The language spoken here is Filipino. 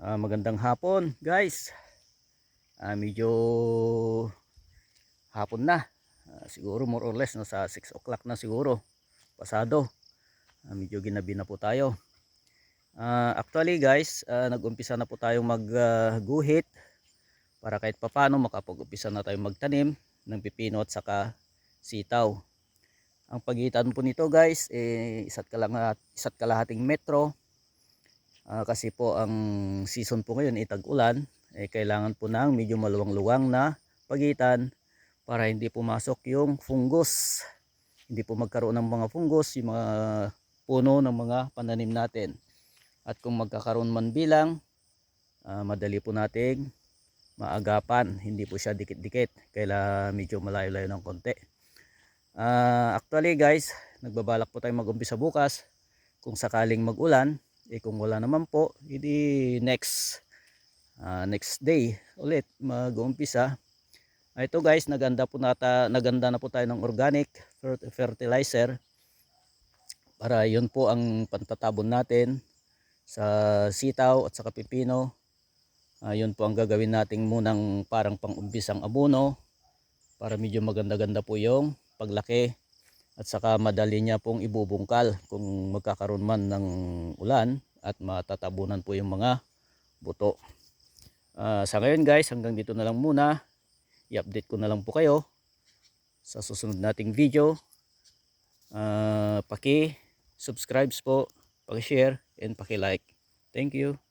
Ah, magandang hapon, guys. Ah, medyo hapon na. Ah, siguro more or less nasa 6 o'clock na siguro. Pasado. Ah, medyo ginabi na po tayo. Ah, actually, guys, ah, nag-umpisa na po tayong magguhit para kahit papano makapag-umpisa na tayong magtanim ng pipino at saka sitaw. Ang pagitan po nito, guys, eh, isa't, kalahat, isa't kalahating metro. Ah, kasi po ang season po ngayon ay tag-ulan, eh, kailangan po ng medyo maluwang-luwang na pagitan para hindi pumasok yung fungus. Hindi po magkaroon ng mga fungus, yung mga puno ng mga pananim natin. At kung magkakaroon man bilang, ah, madali po nating maagapan. Hindi po siya dikit-dikit. Kaya medyo malayo-layo ng konti. Ah, actually guys, nagbabalak po tayo mag-umpisa bukas. Kung sakaling mag-ulan, eh kung wala naman po, hindi next ah, next day ulit mag-uumpisa. Ah, ito guys, naganda po nata, naganda na po tayo ng organic fer- fertilizer para yun po ang pantatabon natin sa sitaw at saka pipino. Ah, yun po ang gagawin nating munang parang pang-umpisang abono para medyo maganda-ganda po yung paglaki at saka madali niya pong ibubungkal kung magkakaroon man ng ulan at matatabunan po yung mga buto. Ah, sa ngayon guys, hanggang dito na lang muna. I-update ko na lang po kayo sa susunod nating video. Ah, paki subscribe po, paki-share and paki-like. Thank you.